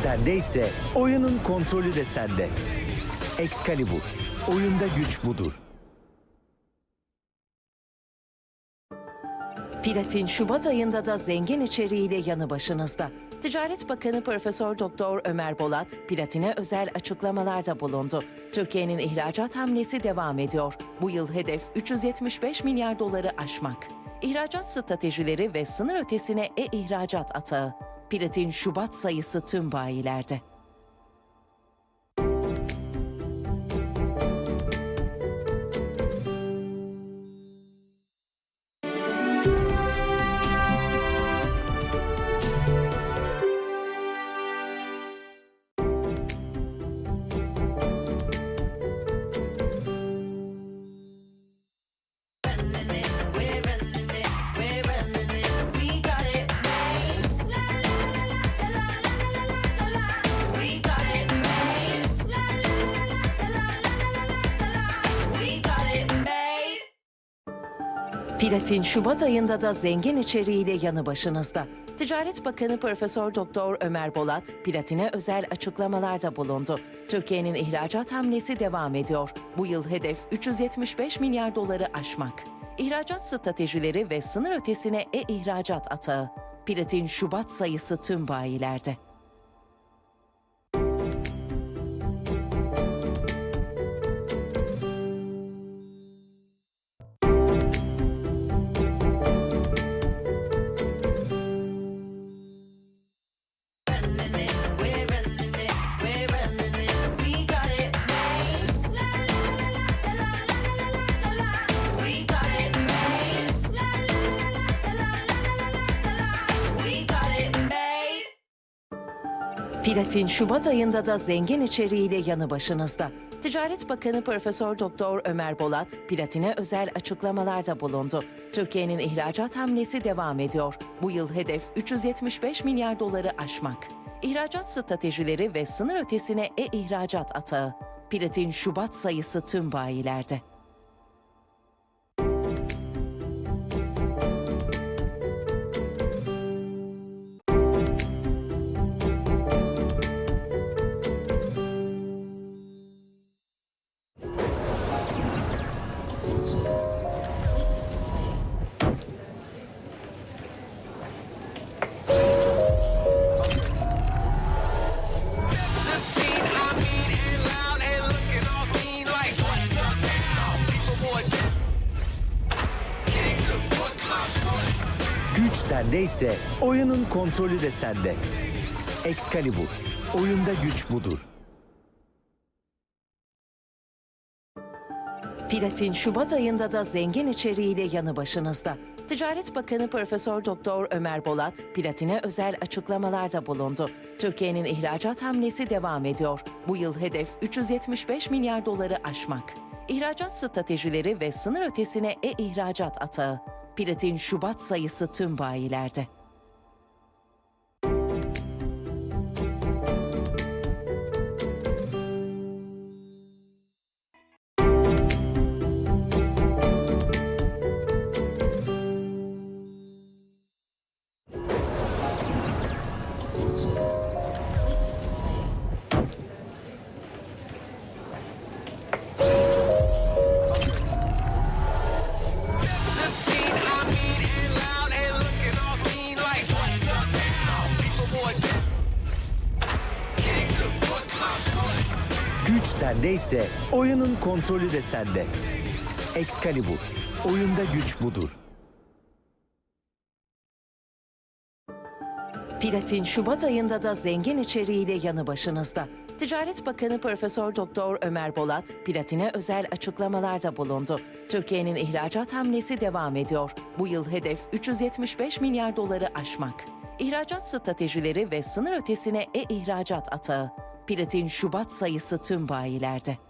sende ise oyunun kontrolü de sende. Excalibur, oyunda güç budur. Platin Şubat ayında da zengin içeriğiyle yanı başınızda. Ticaret Bakanı Profesör Doktor Ömer Bolat, Platin'e özel açıklamalarda bulundu. Türkiye'nin ihracat hamlesi devam ediyor. Bu yıl hedef 375 milyar doları aşmak. İhracat stratejileri ve sınır ötesine e-ihracat atağı. Platin Şubat sayısı tüm bayilerde. Platin Şubat ayında da zengin içeriğiyle yanı başınızda. Ticaret Bakanı Profesör Doktor Ömer Bolat, Platin'e özel açıklamalarda bulundu. Türkiye'nin ihracat hamlesi devam ediyor. Bu yıl hedef 375 milyar doları aşmak. İhracat stratejileri ve sınır ötesine e-ihracat atağı. Platin Şubat sayısı tüm bayilerde. Platin Şubat ayında da zengin içeriğiyle yanı başınızda. Ticaret Bakanı Profesör Doktor Ömer Bolat, Platin'e özel açıklamalarda bulundu. Türkiye'nin ihracat hamlesi devam ediyor. Bu yıl hedef 375 milyar doları aşmak. İhracat stratejileri ve sınır ötesine e-ihracat atağı. Platin Şubat sayısı tüm bayilerde. Güç sende ise oyunun kontrolü de sende. Excalibur, oyunda güç budur. Platin Şubat ayında da zengin içeriğiyle yanı başınızda. Ticaret Bakanı Profesör Doktor Ömer Bolat, Platin'e özel açıklamalarda bulundu. Türkiye'nin ihracat hamlesi devam ediyor. Bu yıl hedef 375 milyar doları aşmak. İhracat stratejileri ve sınır ötesine e-ihracat atağı. Platin Şubat sayısı tüm bayilerde. Güç sende ise oyunun kontrolü de sende. Excalibur, oyunda güç budur. Platin Şubat ayında da zengin içeriğiyle yanı başınızda. Ticaret Bakanı Profesör Doktor Ömer Bolat, Platin'e özel açıklamalarda bulundu. Türkiye'nin ihracat hamlesi devam ediyor. Bu yıl hedef 375 milyar doları aşmak. İhracat stratejileri ve sınır ötesine e-ihracat atağı. Platin Şubat sayısı tüm bayilerde.